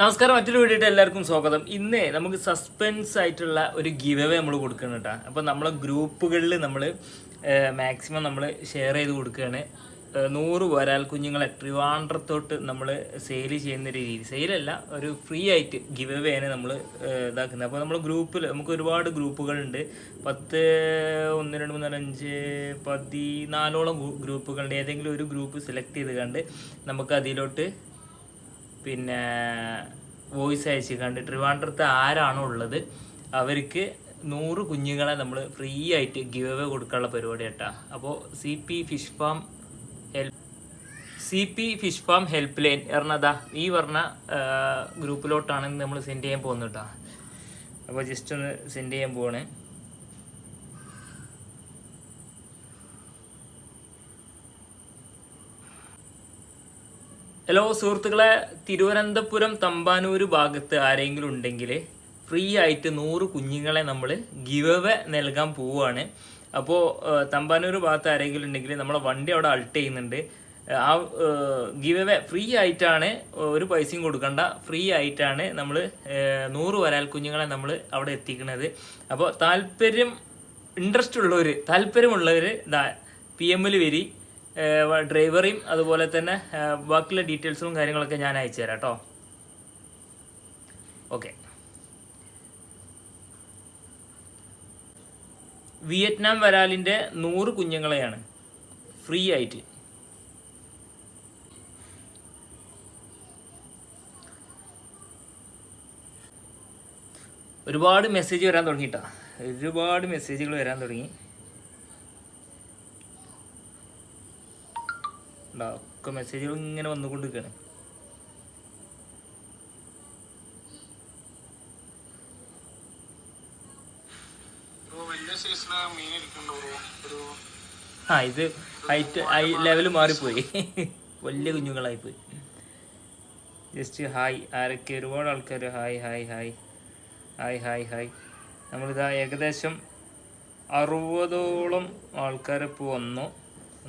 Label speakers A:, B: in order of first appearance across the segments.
A: നമസ്കാരം മറ്റൊരു വീഡിയോയിട്ട് എല്ലാവർക്കും സ്വാഗതം. ഇന്ന് നമുക്ക് സസ്പെൻസ് ആയിട്ടുള്ള ഒരു ഗിവ് അവേ നമ്മൾ കൊടുക്കണം കേട്ടോ. അപ്പോൾ നമ്മളെ ഗ്രൂപ്പുകളിൽ നമ്മൾ മാക്സിമം നമ്മൾ ഷെയർ ചെയ്ത് കൊടുക്കുകയാണ്. നൂറ് വരാൽ കുഞ്ഞുങ്ങളെ ട്രിവാൻഡ്രത്തോട്ട് നമ്മൾ സെയിൽ ചെയ്യുന്ന ഒരു രീതി സെയിലല്ല ഒരു ഫ്രീ ആയിട്ട് ഗിവ് ആണ് നമ്മൾ ഇതാക്കുന്നത്. അപ്പോൾ നമ്മൾ ഗ്രൂപ്പിൽ നമുക്ക് ഒരുപാട് ഗ്രൂപ്പുകളുണ്ട്. പത്ത് ഒന്ന് രണ്ട് മൂന്ന് നാല് അഞ്ച് പതിനാലോളം ഗ്രൂപ്പുകളുണ്ട്. ഏതെങ്കിലും ഒരു ഗ്രൂപ്പ് സെലക്ട് ചെയ്ത് കണ്ട് നമുക്ക് അതിലോട്ട് പിന്നെ വോയിസ് അയച്ച് കണ്ട് ട്രിവാൻഡ്രത്ത് ആരാണോ ഉള്ളത് അവർക്ക് നൂറ് കുഞ്ഞുങ്ങളെ നമ്മൾ ഫ്രീ ആയിട്ട് ഗിവ് അവേ കൊടുക്കാനുള്ള പരിപാടി കേട്ടാ അപ്പോൾ C P fish farm help C P fish farm helpline എറണതാ ഈ പറഞ്ഞ ഗ്രൂപ്പിലോട്ടാണ് നമ്മൾ സെൻഡ് ചെയ്യാൻ പോകുന്നത് കേട്ടോ അപ്പോൾ ജസ്റ്റ് ഒന്ന് സെൻഡ് ചെയ്യാൻ പോവാണ്. ഹലോ സുഹൃത്തുക്കളെ. തിരുവനന്തപുരം തമ്പാനൂർ ഭാഗത്ത് ആരെങ്കിലും ഉണ്ടെങ്കിൽ ഫ്രീ ആയിട്ട് നൂറ് കുഞ്ഞുങ്ങളെ നമ്മൾ ഗിവ് നൽകാൻ പോവുകയാണ്. അപ്പോൾ തമ്പാനൂർ ഭാഗത്ത് ആരെങ്കിലും ഉണ്ടെങ്കിൽ നമ്മളെ വണ്ടി അവിടെ അൾട്ട് ചെയ്യുന്നുണ്ട്. ആ ഗിവ് ഫ്രീ ആയിട്ടാണ് ഒരു പൈസയും കൊടുക്കണ്ട. ഫ്രീ ആയിട്ടാണ് നമ്മൾ നൂറ് വരാൽ കുഞ്ഞുങ്ങളെ നമ്മൾ അവിടെ എത്തിക്കുന്നത്. അപ്പോൾ താല്പര്യം ഇൻട്രസ്റ്റ് ഉള്ളവർ താല്പര്യമുള്ളവർ പി എമ്മിൽ വരി. ഡ്രൈവറെയും അതുപോലെ തന്നെ ബാക്കിയുള്ള ഡീറ്റെയിൽസും കാര്യങ്ങളൊക്കെ ഞാൻ അയച്ചു തരാം കേട്ടോ. ഓക്കെ. വിയറ്റ്നാം വരാലിന്റെ നൂറ് കുഞ്ഞുങ്ങളെയാണ്. ഫ്രീ ആയിട്ട്. ഒരുപാട് മെസ്സേജ് വരാൻ തുടങ്ങിയിട്ടാണ് ഒരുപാട് മെസ്സേജുകൾ വരാൻ തുടങ്ങി. ഉണ്ടാ, ഒക്കെ മെസ്സേജുകൾ ഇങ്ങനെ വന്നുകൊണ്ടിരിക്കുകയാണ് ആ ഇത് ഹൈറ്റ് ഹൈ ലെവൽ മാറിപ്പോയി. വലിയ കുഞ്ഞുങ്ങളായി പോയി ജസ്റ്റ് ഹായ് ആരൊക്കെ ഒരുപാട് ആൾക്കാർ hi hi hi hi hi hi നമ്മളിതാ ഏകദേശം അറുപതോളം ആൾക്കാരിപ്പോൾ വന്നു.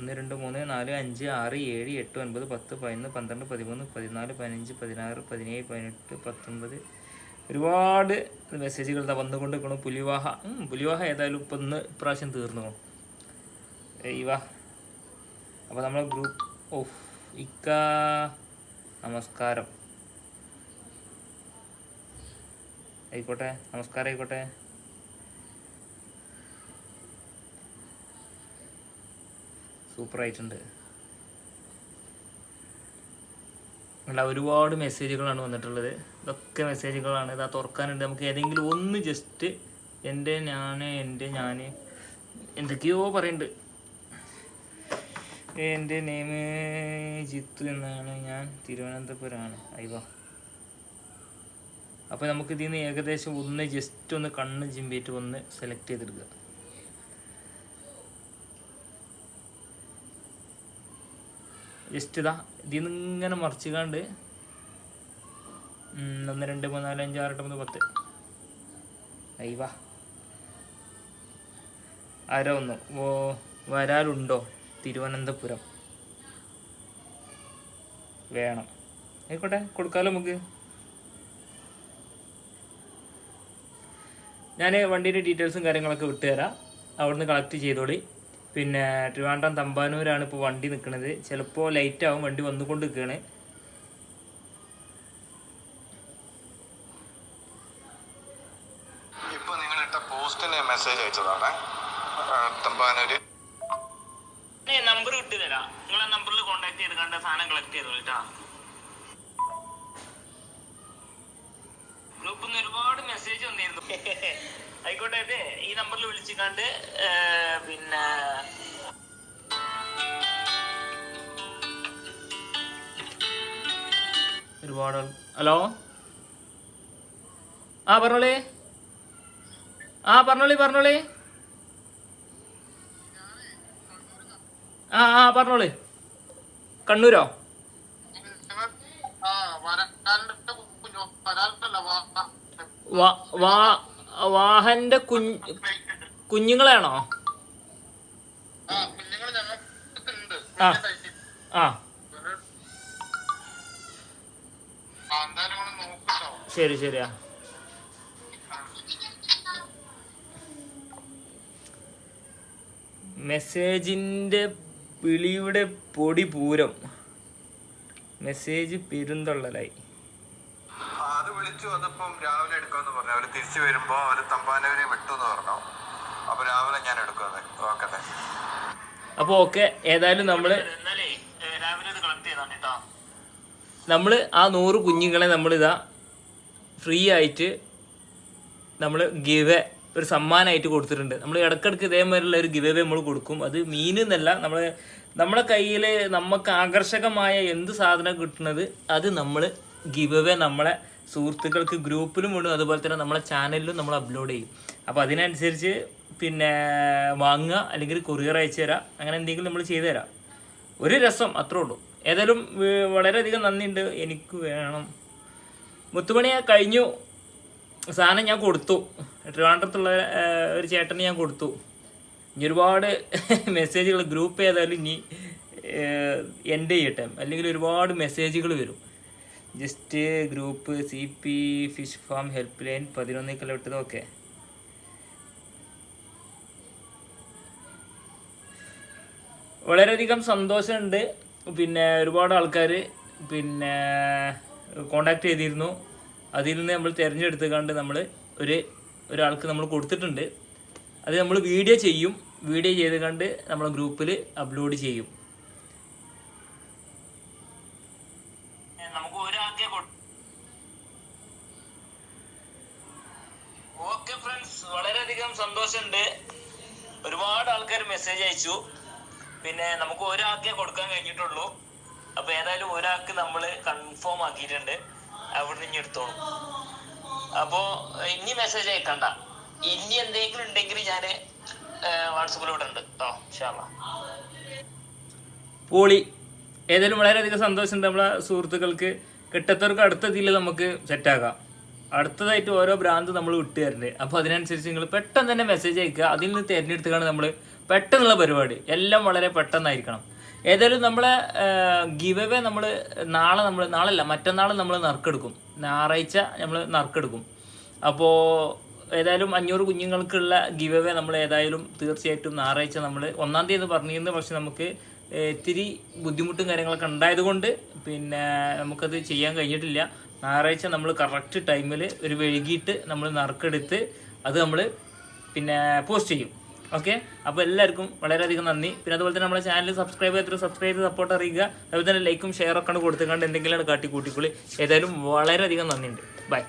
A: ഒന്ന് രണ്ട് മൂന്ന് നാല് അഞ്ച് ആറ് ഏഴ് എട്ട് ഒൻപത് പത്ത് പതിനൊന്ന് പന്ത്രണ്ട് പതിമൂന്ന് പതിനാല് പതിനഞ്ച് പതിനാറ് പതിനേഴ് പതിനെട്ട് പത്തൊൻപത്. ഒരുപാട് മെസ്സേജുകൾ എന്താ വന്നുകൊണ്ട് നിൽക്കണം പുലിവാഹ പുലിവാഹ ഏതായാലും ഇപ്പം ഇന്ന് ഇപ്രാവശ്യം തീർന്നു. ഇവാ അപ്പോൾ നമ്മളെ ഗ്രൂപ്പ് ഓഫ് ഇക്ക നമസ്കാരം. ആയിക്കോട്ടെ നമസ്കാരം ആയിക്കോട്ടെ. സൂപ്പർ ആയിട്ടുണ്ട് അല്ല ഒരുപാട് മെസ്സേജുകളാണ് വന്നിട്ടുള്ളത്. ഇതൊക്കെ മെസ്സേജുകളാണ്. ഇതാ തുറക്കാനുണ്ട്. നമുക്ക് ഏതെങ്കിലും ഒന്ന് ജസ്റ്റ് എന്റെ ഞാൻ എന്റെ ഞാൻ എന്തൊക്കെയോ പറയുന്നുണ്ട് എന്റെ നെയിം ജിത്തു എന്നാണ് ഞാൻ. തിരുവനന്തപുരമാണ് അയ്യോ അപ്പോൾ നമുക്ക് ഇതിൽ നിന്ന് ഏകദേശം ഒന്ന് ജസ്റ്റ് ഒന്ന് കണ്ണ് ചിമ്പിയിട്ട് ഒന്ന് സെലക്ട് ചെയ്തെടുക്കുക. ജസ്റ്റ് ഇതാ ഇതിൽ നിന്ന് ഇങ്ങനെ മറിച്ചുകാണ്ട് ഒന്ന് രണ്ട് മൂന്ന് നാല് അഞ്ച് ആറ് എട്ട് മൂന്ന് പത്ത്. അയ്യവാ ആരോ ഒന്ന് ഓ വരാലുണ്ടോ? തിരുവനന്തപുരം. വേണം. ആയിക്കോട്ടെ കൊടുക്കാലോ നമുക്ക്. ഞാൻ വണ്ടിയുടെ ഡീറ്റെയിൽസും കാര്യങ്ങളൊക്കെ വിട്ടുതരാം. അവിടുന്ന് കളക്ട് ചെയ്തോളി. പിന്നെ ട്രിവാൻഡ്രം തമ്പാനൂരാണ് ഇപ്പോൾ വണ്ടി നിൽക്കുന്നത് ചിലപ്പോൾ ലൈറ്റ് ആവും വണ്ടി വന്നുകൊണ്ട് നിൽക്കുകയാണ്
B: മെസ്സേജ് അയച്ചതാണ്. തമ്പാനൂര്.
A: നമ്പർ വിട്ടു തരാം. നിങ്ങളെ നമ്പറിൽ കോൺടാക്ട് ചെയ്ത് കണ്ട സാധനം കളക്ട് ചെയ്തോളൂ ആയിക്കോട്ടെ അതെ ഈ നമ്പറിൽ വിളിച്ചിക്കാണ്ട് പിന്നെ ഒരുപാട് ഹലോ? ആ പറഞ്ഞോളി. ആ പറഞ്ഞോളി പറഞ്ഞോളി. ആ ആ പറഞ്ഞോളി. കണ്ണൂരോ? വാ വാ വാഹന്റെ കുഞ്ഞു കുഞ്ഞുങ്ങളെയാണോ?
B: ആ
A: ആ. ശരി ശരിയാ. മെസ്സേജിന്റെ വിളിയുടെ പൊടി പൂരം. മെസ്സേജ് പെരുന്തള്ളലായി.
B: അത് വന്നപ്പം രാവിലെ എടുക്കാന്ന് പറഞ്ഞു. അവർ തിരിച്ചു വരുമ്പോ അവർ തമ്പാനവരെ വിട്ടു എന്ന് പറഞ്ഞു. അപ്പൊ രാവിലെ ഞാൻ എടുക്കുന്നത് ഓക്കെ
A: അപ്പൊ ഓക്കെ ഏതായാലും നമ്മൾ നമ്മൾ ആ നൂറ് കുഞ്ഞുങ്ങളെ നമ്മളിതാ ഫ്രീ ആയിട്ട് നമ്മൾ ഗിവ് ഒരു സമ്മാനമായിട്ട് കൊടുത്തിട്ടുണ്ട്. നമ്മൾ ഇടക്കിടക്ക് ഇതേമാതിരിയുള്ള ഒരു ഗിവ നമ്മൾ കൊടുക്കും. അത് മീൻ എന്നല്ല നമ്മൾ നമ്മുടെ കയ്യിൽ നമുക്ക് ആകർഷകമായ എന്ത് സാധനം കിട്ടുന്നത് അത് നമ്മൾ ഗിവേ നമ്മളെ സുഹൃത്തുക്കൾക്ക് ഗ്രൂപ്പിലും ഉണ്ട് അതുപോലെ തന്നെ നമ്മളെ ചാനലിലും നമ്മൾ അപ്ലോഡ് ചെയ്യും. അപ്പോൾ അതിനനുസരിച്ച് പിന്നെ വാങ്ങുക അല്ലെങ്കിൽ കൊറിയർ അയച്ചു തരാം. അങ്ങനെ എന്തെങ്കിലും നമ്മൾ ചെയ്തു തരാം. ഒരു രസം അത്രേ ഉള്ളൂ. ഏതായാലും വളരെയധികം നന്ദിയുണ്ട്. എനിക്ക് വേണം. മുത്തുമണി കഴിഞ്ഞു. സാധനം ഞാൻ കൊടുത്തു. ട്രിവാൻഡ്രത്തുള്ള ഒരു ചേട്ടന് ഞാൻ കൊടുത്തു. ഇനി ഒരുപാട് മെസ്സേജുകൾ ഗ്രൂപ്പ് ഏതായാലും ഇനി എന്റെ ചെയ്യട്ടെ. അല്ലെങ്കിൽ ഒരുപാട് മെസ്സേജുകൾ വരും. Just group C P fish farm helpline പതിനൊന്നേക്കല്ല വിട്ടത് ഓക്കെ വളരെയധികം സന്തോഷമുണ്ട്. പിന്നെ ഒരുപാട് ആൾക്കാർ പിന്നെ കോണ്ടാക്ട് ചെയ്തിരുന്നു. അതിൽ നിന്ന് നമ്മൾ തിരഞ്ഞെടുത്ത് കണ്ട് നമ്മൾ ഒരു ഒരാൾക്ക് നമ്മൾ കൊടുത്തിട്ടുണ്ട്. അത് നമ്മൾ വീഡിയോ ചെയ്യും. വീഡിയോ ചെയ്ത് കണ്ട് നമ്മൾ ഗ്രൂപ്പിൽ അപ്ലോഡ് ചെയ്യും നമുക്ക് ഒരാൾക്കേ ഓക്കെ ഫ്രണ്ട്സ് വളരെയധികം സന്തോഷമുണ്ട്. ഒരുപാട് ആൾക്കാർ മെസ്സേജ് അയച്ചു. പിന്നെ നമുക്ക് ഒരാൾക്കേ കൊടുക്കാൻ കഴിഞ്ഞിട്ടുള്ളൂ. അപ്പൊ ഏതായാലും ഒരാൾക്ക് നമ്മൾ കൺഫേം ആക്കിയിട്ടുണ്ട്. അവിടെ നിന്ന് എടുത്തോളൂ. അപ്പോ ഇനി മെസ്സേജ് അയക്കണ്ട. ഇനി എന്തെങ്കിലും ഉണ്ടെങ്കിൽ ഞാൻ വാട്സപ്പിലൂടെ ഉണ്ട് കേട്ടോ ഷാമ പോളി ഏതായാലും വളരെയധികം സന്തോഷമുണ്ട് നമ്മളെ സുഹൃത്തുക്കൾക്ക്. കിട്ടത്തവർക്ക് അടുത്തതിൽ നമുക്ക് സെറ്റാക്കാം അടുത്തതായിട്ട് ഓരോ ബ്രാൻഡ് നമ്മൾ വിട്ടു തരുന്നുണ്ട് അപ്പോൾ അതിനനുസരിച്ച് നിങ്ങൾ പെട്ടെന്ന് തന്നെ മെസ്സേജ് അയക്കുക. അതിൽ നിന്ന് തിരഞ്ഞെടുത്തുകയാണ് നമ്മൾ പെട്ടെന്നുള്ള പരിപാടി. എല്ലാം വളരെ പെട്ടെന്നായിരിക്കണം. ഏതായാലും നമ്മളെ ഗിവ് നമ്മൾ നാളെ നമ്മൾ നാളല്ല മറ്റന്നാൾ നമ്മൾ നറുക്കെടുക്കും. ഞായറാഴ്ച നമ്മൾ നറുക്കെടുക്കും. അപ്പോൾ ഏതായാലും അഞ്ഞൂറ് കുഞ്ഞുങ്ങൾക്കുള്ള ഗിവ് നമ്മൾ ഏതായാലും തീർച്ചയായിട്ടും ഞായറാഴ്ച നമ്മൾ ഒന്നാം തീയതി പറഞ്ഞിരുന്നു. പക്ഷെ നമുക്ക് ഇത്തിരി ബുദ്ധിമുട്ടും കാര്യങ്ങളൊക്കെ ഉണ്ടായതുകൊണ്ട് പിന്നെ നമുക്കത് ചെയ്യാൻ കഴിഞ്ഞിട്ടില്ല. ഞായറാഴ്ച നമ്മൾ കറക്റ്റ് ടൈമിൽ ഒരു വൈകിട്ട് നമ്മൾ നറുക്കെടുത്ത് അത് നമ്മൾ പിന്നെ പോസ്റ്റ് ചെയ്യും. ഓക്കെ അപ്പോൾ എല്ലാവർക്കും വളരെയധികം നന്ദി. പിന്നെ അതുപോലെ തന്നെ നമ്മുടെ ചാനൽ സബ്സ്ക്രൈബ് ചെയ്ത് സബ്സ്ക്രൈബ് ചെയ്ത് സപ്പോർട്ട് അറിയിക്കുക. അതുപോലെ തന്നെ ലൈക്കും ഷെയർ ഷെയറൊക്കെ കൊടുത്തുകൊണ്ട് എന്തെങ്കിലും കാട്ടി കൂട്ടിക്കുള്ളി ഏതായാലും വളരെയധികം നന്ദിയുണ്ട്. ബൈ